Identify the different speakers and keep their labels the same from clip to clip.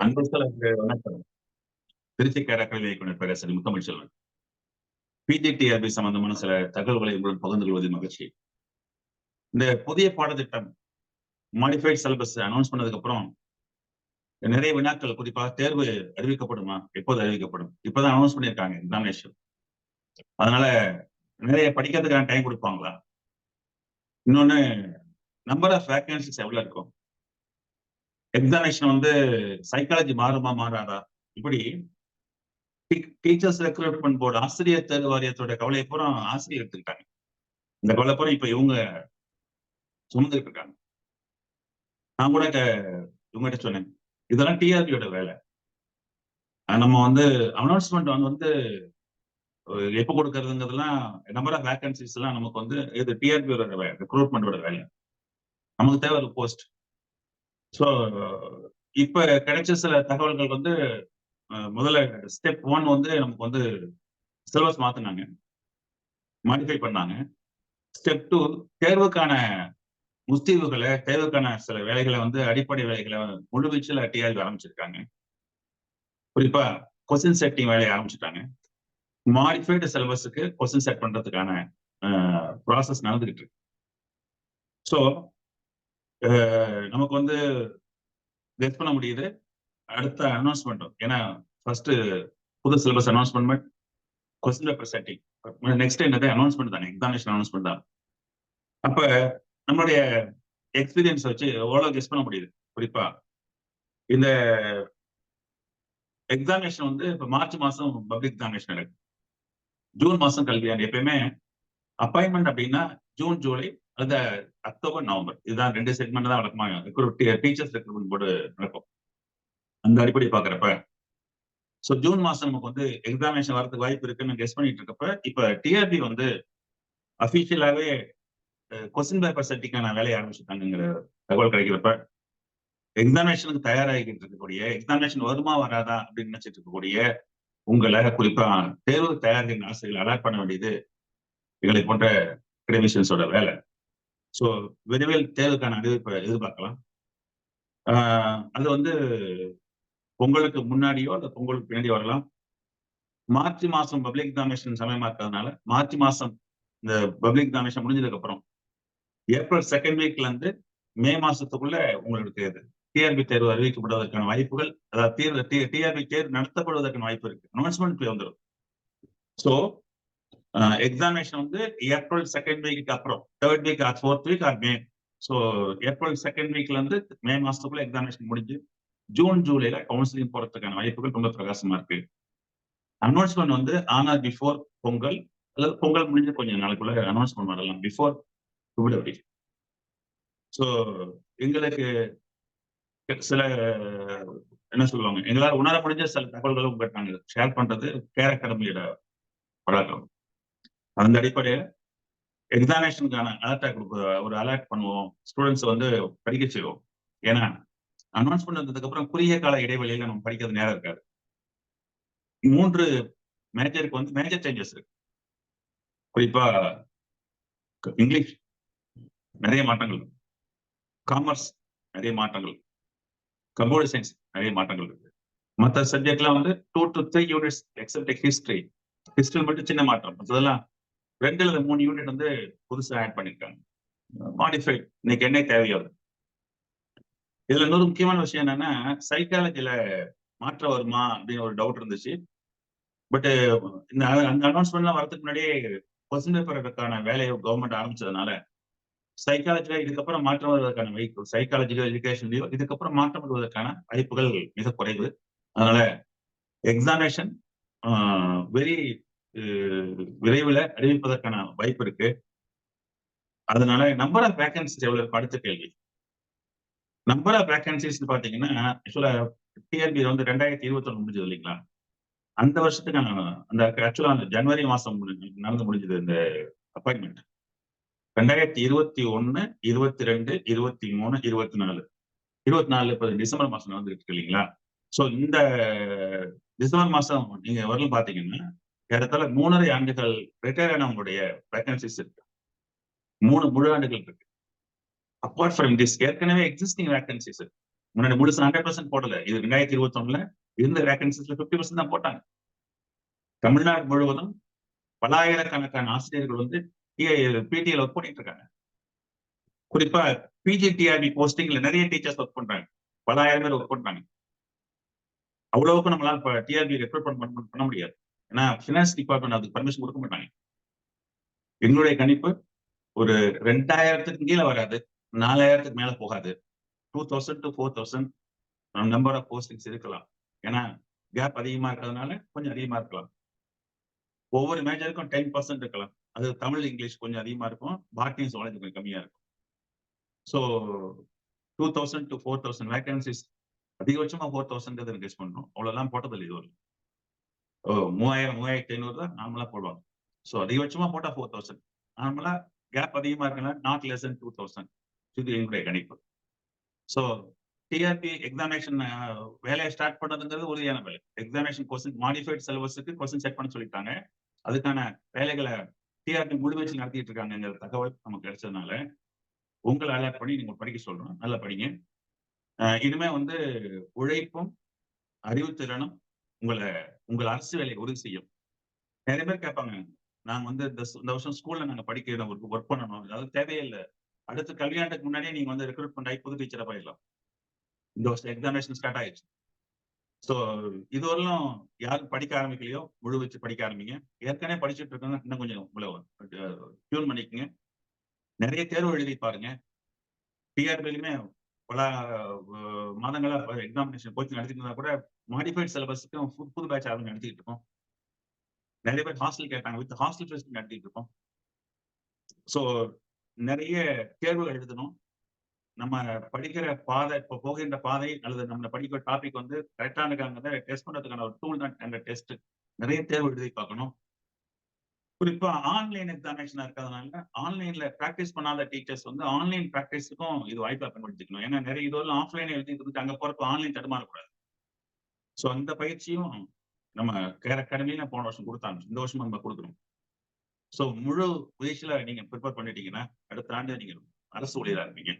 Speaker 1: அன்பர்களுக்கு வணக்கம். திருச்சி கேரக்கல்வி இயக்குனர் பேரரசர் முத்தமிழ் செல்வன். பிஜிடிஆர்பி சம்பந்தமான சில தகவல்களை உங்களுடன் பகிர்ந்து கொள்வது மகிழ்ச்சி. இந்த புதிய பாடத்திட்டம் மாடிஃபைட் சிலபஸ் அனௌன்ஸ் பண்ணதுக்கு அப்புறம் நிறைய வினாக்கள் குறிப்பாக தேர்வு அறிவிக்கப்படுமா? எப்போது அறிவிக்கப்படும்? இப்பதான் அனௌன்ஸ் பண்ணியிருக்காங்க எக்ஸாமினேஷன் அதனால நிறைய படிக்கிறதுக்கான டைம் கொடுப்பாங்களா? இன்னொன்னு நம்பர் ஆஃப் வேக்கன்சிஸ் எவ்வளவு இருக்கும்? எக்ஸாமினேஷன் வந்து சைக்காலஜி மாறுமா மாறாதா? இப்படி டீச்சர்ஸ் ரெக்ரூட்மெண்ட் போர்டு ஆசிரியர் தேர்வு வாரியத்தோட கவலையை பூரா ஆசிரியர் எடுத்துக்கிட்டாங்க. இந்த கவலை பூரா இப்ப இவங்க சுமந்துட்டு இருக்காங்க. நான் கூட இவங்ககிட்ட சொன்னேன். இதெல்லாம் டிஆர்பியோட வேலை. நம்ம வந்து அனௌன்ஸ்மெண்ட் வந்து வந்து எப்ப கொடுக்கறதுங்கிறதுலாம் நம்பர் ஆஃப் வேகன்சிஸ் எல்லாம் நமக்கு வந்து இது டிஆர்பியோட வேலை ரெக்ரூட்மெண்டோட வேலை. நமக்கு தேவை ஒரு போஸ்ட் ஸோ இப்ப கிடைச்ச சில தகவல்கள் வந்து முதல்ல ஸ்டெப் ஒன் வந்து நமக்கு வந்து சிலபஸ் மாத்தினாங்க. மாடிஃபை பண்ணாங்க. ஸ்டெப் டூ தேர்வுக்கான முஸ்தீவுகளை தேர்வுக்கான சில வேலைகளை வந்து அடிப்படை வேலைகளை முழுவீச்சில் டிஆர்பி ஆரம்பிச்சிருக்காங்க. குறிப்பா கொஸ்டின் செட்டிங் வேலையை ஆரம்பிச்சிட்டாங்க. மாடிஃபைடு சிலபஸுக்கு கொஸ்டின் செட் பண்றதுக்கான ப்ராசஸ் நடந்துகிட்டு இருக்கு. ஸோ நமக்கு வந்து கெஸ் பண்ண முடியுது. அடுத்த அனௌன்ஸ்மெண்ட் ஏன்னா ஃபர்ஸ்ட் புது syllabus announcement question paper setting next என்னது? அனௌன்ஸ்மெண்ட் தானே. எக்ஸாமினேஷன் அனௌன்ஸ்மெண்ட் தான். அப்ப நம்மளுடைய எக்ஸ்பீரியன்ஸ் வச்சு ஓரளவு கெஸ் பண்ண முடியுது? குறிப்பா இந்த எக்ஸாமினேஷன் வந்து இப்ப மார்ச் மாசம் பப்ளிக் எக்ஸாமினேஷன் நடக்கும் ஜூன் மாசம் கல்வியாண்டு. எப்பயுமே அப்பாயின்மெண்ட் அப்படின்னா ஜூன் ஜூலை அந்த அக்டோபர் நவம்பர். இதுதான் ரெண்டு செக்மெண்ட் தான் வழக்கமாக டீச்சர்ஸ் ரெக்ரூட்மெண்ட் போர்டு நடக்கும். அந்த அடிப்படை பாக்குறப்ப ஸோ ஜூன் மாசம் நமக்கு வந்து எக்ஸாமினேஷன் வரதுக்கு வாய்ப்பு இருக்குன்னு கெஸ் பண்ணிட்டு இருக்கப்ப இப்ப டிஆர்பி வந்து அபிஷியலாவே கொஸ்டின் பேப்பர் செட்டிங்கான வேலையை ஆரம்பிச்சுட்டாங்கிற தகவல் கிடைக்கிறப்ப எக்ஸாமினேஷனுக்கு தயாராகிட்டு இருக்கக்கூடிய எக்ஸாமினேஷன் வருமா வராதா அப்படின்னு நினைச்சிட்டு இருக்கக்கூடிய உங்களை குறிப்பா தேர்வு தயாரிக்கிற ஆசிரியர்கள் அலர்ட் பண்ண வேண்டியது எங்களை போன்ற கிரெமிஷன்ஸோட வேலை. ஸோ விரைவில் தேர்வுக்கான அறிவிப்பை எதிர்பார்க்கலாம். அது வந்து பொங்கலுக்கு முன்னாடியோ அல்லது பொங்கலுக்கு பின்னாடி வரலாம். மார்ச் மாசம் பப்ளிக் எக்ஸாமினேஷன் சமயமா இருக்கிறதுனால மார்ச் மாசம் இந்த பப்ளிக் எக்ஸாமினேஷன் முடிஞ்சதுக்கு அப்புறம் ஏப்ரல் செகண்ட் வீக்ல இருந்து மே மாசத்துக்குள்ள உங்களுக்கு டிஆர்பி தேர்வு அறிவிக்கப்படுவதற்கான வாய்ப்புகள் அதாவது தேர்வு டிஆர்பி தேர்வு நடத்தப்படுவதற்கான வாய்ப்பு இருக்கு. அனௌன்ஸ்மெண்ட் வந்துடும் ஸோ எக்ஸாமினேஷன் வந்து ஏப்ரல் செகண்ட் வீக்கு அப்புறம் third week or fourth week or May so April second வீக்ல இருந்து மே மாசத்துக்குள்ள எக்ஸாமினேஷன் முடிஞ்சு ஜூன் ஜூலைல கவுன்சிலிங் போறதுக்கான வாய்ப்புகள் ரொம்ப பிரகாசமா இருக்கு. அனௌன்ஸ்மெண்ட் வந்து ஆனால் பிஃபோர் பொங்கல் அல்லது பொங்கல் முடிஞ்ச கொஞ்சம் நாளுக்குள்ள அனௌன்ஸ்மெண்ட் வரலாம் பிஃபோர் பிப்ரவரி ஸோ எங்களுக்கு சில என்ன சொல்லுவாங்க எங்களால் உணர முடிஞ்ச சில தகவல்களும் உங்கள்கிட்ட நாங்கள் ஷேர் பண்றது கேர் அகாடமியோட பழக்கம். அந்த அடிப்படையில் எக்ஸாமினேஷனுக்கான அலர்ட்டா கொடுக்க ஒரு அலர்ட் பண்ணுவோம். ஸ்டூடெண்ட்ஸ் வந்து படிக்க செய்வோம். ஏன்னா அனௌன்ஸ்மெண்ட் வந்ததுக்கு அப்புறம் குறுகிய கால இடைவெளியில நம்ம படிக்கிறது நேரம் இருக்காது. மூன்று மேஜருக்கு வந்து மேஜர் சேஞ்சஸ் இருக்கு. குறிப்பா இங்கிலீஷ் நிறைய மாற்றங்கள் காமர்ஸ் நிறைய மாற்றங்கள் கம்ப்யூட்டர் சயின்ஸ் நிறைய மாற்றங்கள் இருக்கு. மற்ற சப்ஜெக்ட்லாம் வந்து two to three units except history history மட்டும் சின்ன மாற்றம். மற்றதெல்லாம் ரெண்டு அல்லது மூணு யூனிட் வந்து புதுசாக ஆட் பண்ணியிருக்காங்க மாடிஃபைட் இன்னைக்கு என்ன தேவையோ இதுல இன்னொரு முக்கியமான விஷயம் என்னன்னா சைக்காலஜில மாற்றம் வருமா அப்படின்னு ஒரு டவுட் இருந்துச்சு. பட் இந்த அந்த அனௌன்ஸ்மெண்ட்லாம் வரதுக்கு முன்னாடியே கொஸ்டின் பேப்பருக்கான வேலையை கவர்மெண்ட் ஆரம்பிச்சதுனால சைக்காலஜில இதுக்கப்புறம் மாற்றம் வருவதற்கான வெஹிக்கிள் சைக்காலஜிலோ எஜுகேஷன்லயோ இதுக்கப்புறம் மாற்றம் வருவதற்கான வாய்ப்புகள் மிக குறைவு. அதனால எக்ஸாமினேஷன் வெரி விரைவில் அறிவிப்பதற்கான வாய்ப்பு இருக்கு. அதனால நம்பர் ஆஃப் வேகன்சிஸ் எவ்வளவு அடுத்த கேள்வி. நம்பர் ஆஃப் வேகன்சிஸ் பாத்தீங்கன்னா ஆக்சுவலா டிஆர்பி வந்து ரெண்டாயிரத்தி இருபத்தி ஒண்ணு முடிஞ்சது இல்லைங்களா? அந்த வருஷத்துக்கு அந்த ஆக்சுவலா அந்த ஜனவரி மாசம் நடந்து முடிஞ்சது இந்த அப்பாயின்மெண்ட் ரெண்டாயிரத்தி இருபத்தி ஒன்னு இருபத்தி ரெண்டு இருபத்தி மூணு இருபத்தி நாலு. இருபத்தி நாலு இப்போ டிசம்பர் மாசம் நடந்துட்டு இருக்கு இல்லைங்களா? ஸோ இந்த டிசம்பர் மாசம் நீங்க வரல பாத்தீங்கன்னா ஏறத்தால மூணரை ஆண்டுகள் ரிட்டையர் ஆனவங்களுடைய வேகன்சிஸ் இருக்கு. மூணு முழு ஆண்டுகள் இருக்கு. அப்பார்ட் ஃப்ரம் திஸ் ஏற்கனவே எக்ஸிஸ்டிங் வேகன்சிஸ் இருக்கு. முன்னாடி முழுசு ஹண்ட்ரட் பர்சன்ட் போடல. இது ரெண்டாயிரத்தி இருபத்தி ஒண்ணுல இருந்த வேகன்சிஸ்ல பிப்டி பர்சன்ட் தான் போட்டாங்க. தமிழ்நாடு முழுவதும் பல்லாயிரக்கணக்கான ஆசிரியர்கள் வந்து பிடிஎல் ஒர்க் பண்ணிட்டு இருக்காங்க. குறிப்பா பிஜிடிஆர்பி போஸ்டிங்ல நிறைய டீச்சர்ஸ் ஒர்க் பண்றாங்க. பலாயிரம் பேர் ஒர்க் பண்றாங்க. அவ்வளவுக்கு நம்மளால டிஆர்பி ரெக்ரூட்மெண்ட் பண்ண முடியாது. ஏன்னா பினான்ஸ் டிபார்ட்மெண்ட் அதுக்கு பர்மிஷன் கொடுக்க மாட்டாங்க. எங்களுடைய கணிப்பு ஒரு ரெண்டாயிரத்துக்கு கீழே வராது நாலாயிரத்துக்கு மேல போகாது. Two thousand to four thousand number of postings இருக்கலாம். ஏன்னா கேப் அதிகமா இருக்கிறதுனால கொஞ்சம் அதிகமா இருக்கலாம். ஒவ்வொரு மேஜருக்கும் டென் பர்சன்ட் இருக்கலாம். அது தமிழ் இங்கிலீஷ் கொஞ்சம் அதிகமா இருக்கும். பாட்னி சுவாலஜி கொஞ்சம் கம்மியா இருக்கும். So two thousand to four thousand vacancies அதிகபட்சமா ஃபோர் தௌசண்ட் கெஸ் பண்ணணும். அவ்வளோலாம் போட்டதில்லை இது ஒரு மூவாயிரம் மூவாயிரத்தி ஐநூறு தான் நார்மலா போடுவாங்க. ஸோ அதிகபட்சமா போட்டா ஃபோர் தௌசண்ட் நார்மலா கேப் அதிகமா இருக்குன்னா நாட் லெஸ் டூ தௌசண்ட் இது எங்களுடைய கணிப்பு. ஸோ டிஆர்பி எக்ஸாமினேஷன் வேலையை ஸ்டார்ட் பண்ணதுங்கிறது உறுதியான வேலை. எக்ஸாமினேஷன் கொஸ்டின் மாடிஃபைட் சிலபஸுக்கு கொஸ்டின் செட் பண்ண சொல்லிட்டாங்க. அதுக்கான வேலைகளை டிஆர்பி முழுவீச்சு நடத்திட்டு இருக்காங்கிற தகவல் நமக்கு கிடைச்சதுனால உங்களை அலர்ட் பண்ணி நீங்க படிக்க சொல்றோம் நல்லா படிங்க. இனிமே வந்து உழைப்பும் அறிவுத்திறனும் உங்களை உங்கள் அரசு வேலையை உறுதி செய்யும். நிறைய பேர் கேட்பாங்க நாங்க வந்து இந்த வருஷம் ஸ்கூல்ல நாங்க படிக்கிறோம் ஒர்க் பண்ணணும். அதாவது தேவையில்லை. அடுத்த கல்யாணத்துக்கு முன்னாடியே நீங்க வந்து ரெக்ரூட்மெண்ட் ஆகி புது டீச்சரை போயிடலாம். இந்த வருஷம் எக்ஸாமினேஷன் ஸ்டார்ட் ஆயிடுச்சு. ஸோ இதுவரையிலும் யாரும் படிக்க ஆரம்பிக்கலையோ? முழு வச்சு படிக்க ஆரம்பிங்க. ஏற்கனவே படிச்சுட்டு இருக்காங்க இன்னும் கொஞ்சம் உங்களை டியூன் பண்ணிக்கோங்க. நிறைய தேர்வு எழுதி பாருங்க. டிஆர்பிலுமே பல மாதங்களா எக்ஸாமினேஷன் கோச்சிங் நடத்திட்டு கூட மாடிஃபைட் சிலபஸ்க்கும் புது பேட்ச் ஆரம்பி நடத்திட்டு இருக்கோம் நிறைய பேர் ஹாஸ்டல் கேட்டாங்க வித் ஹாஸ்டல் ஃபெஸ்ட் நடத்திட்டு இருக்கோம் ஸோ நிறைய தேர்வுகள் எழுதணும். நம்ம படிக்கிற பாதை இப்போ போகின்ற பாதை அல்லது நம்ம படிக்கிற டாபிக் வந்து கரெக்டான டெஸ்ட் பண்ணுறதுக்கான ஒரு டூல் தான் அந்த டெஸ்ட் நிறைய தேர்வு எழுதி பார்க்கணும். குறிப்பா ஆன்லைன் எக்ஸாமினேஷனா இருக்கிறதுனால ஆன்லைன்ல ப்ராக்டிஸ் பண்ணாத டீச்சர்ஸ் வந்து ஆன்லைன் ப்ராக்டிஸுக்கும் இது வாய்ப்பா பயன்படுத்திக்கணும் ஏன்னா நிறைய இதுவரை ஆஃப்லைன் எழுதி இருந்துட்டு அங்க போறப்ப ஆன்லைன் தடுமாறக்கூடாது. ஸோ அந்த பயிற்சியும் நம்ம கேர் அகாடமியில போன வருஷம் கொடுத்தாங்க இந்த வருஷம் நம்ம கொடுக்குறோம் ஸோ முழு முயற்சியில நீங்க ப்ரிப்பேர் பண்ணிட்டீங்கன்னா அடுத்த ஆண்டு நீங்க அரசு ஊழியரா இருப்பீங்க.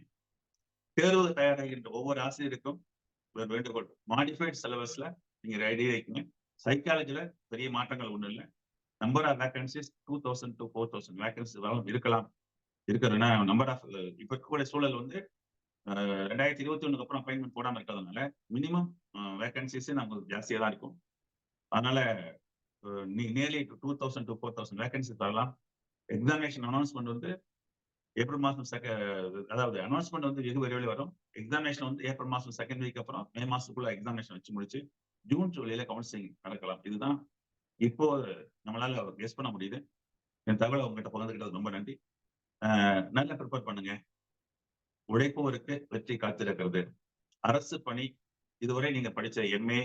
Speaker 1: தேர்வு தயாராகின்ற ஒவ்வொரு ஆசிரியருக்கும் ஒரு வேண்டுகோள். மாடிஃபைட் சிலபஸ்ல நீங்க ரெடி வைக்கீங்க சைக்காலஜில பெரிய மாற்றங்கள் ஒண்ணும் இல்லை. Number of vacancies two thousand to four thousand vacancy வரலாம் இருக்கலாம். இருக்கிறதுனா நம்பர் ஆஃப் இப்ப இருக்கக்கூடிய சூழல் வந்து ரெண்டாயிரத்தி இருபத்தி ஒண்ணுக்கு அப்புறம் அப்பாயின்மெண்ட் போடாம இருக்கிறதுனால மினிமம் வேகன்சிஸ் நமக்கு ஜாஸ்தியா தான் இருக்கும். அதனால நீ nearly two thousand to four thousand vacancy தரலாம். எக்ஸாமினேஷன் அனௌன்ஸ்மெண்ட் வந்து ஏப்ரல் மாசம் செக அதாவது அனௌன்ஸ்மெண்ட் வந்து வெகு விரைவில் வரும். எக்ஸாமினேஷன் வந்து ஏப்ரல் மாசம் செகண்ட் வீக் அப்புறம் மே மாசத்துக்குள்ள எக்ஸாமினேஷன் வச்சு முடிச்சு ஜூன் ஜூலையில கவுன்சிலிங் நடக்கலாம். இதுதான் இப்போ நம்மளால கெஸ் பண்ண முடியுது. என் தகவலை உங்ககிட்ட பகிர்ந்துக்கிட்டது ரொம்ப நன்றி. நல்லா ப்ரிப்பேர் பண்ணுங்க. உழைப்பவருக்கு வெற்றி காத்திருக்கிறது. அரசு பணி இதுவரை நீங்க படிச்ச MA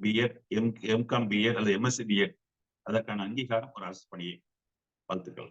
Speaker 1: BEd M MCom BEd அல்லது எம்எஸ்சி பிஎட் அதற்கான அங்கீகாரம் ஒரு அரசு பணியை வாழ்த்துக்கள்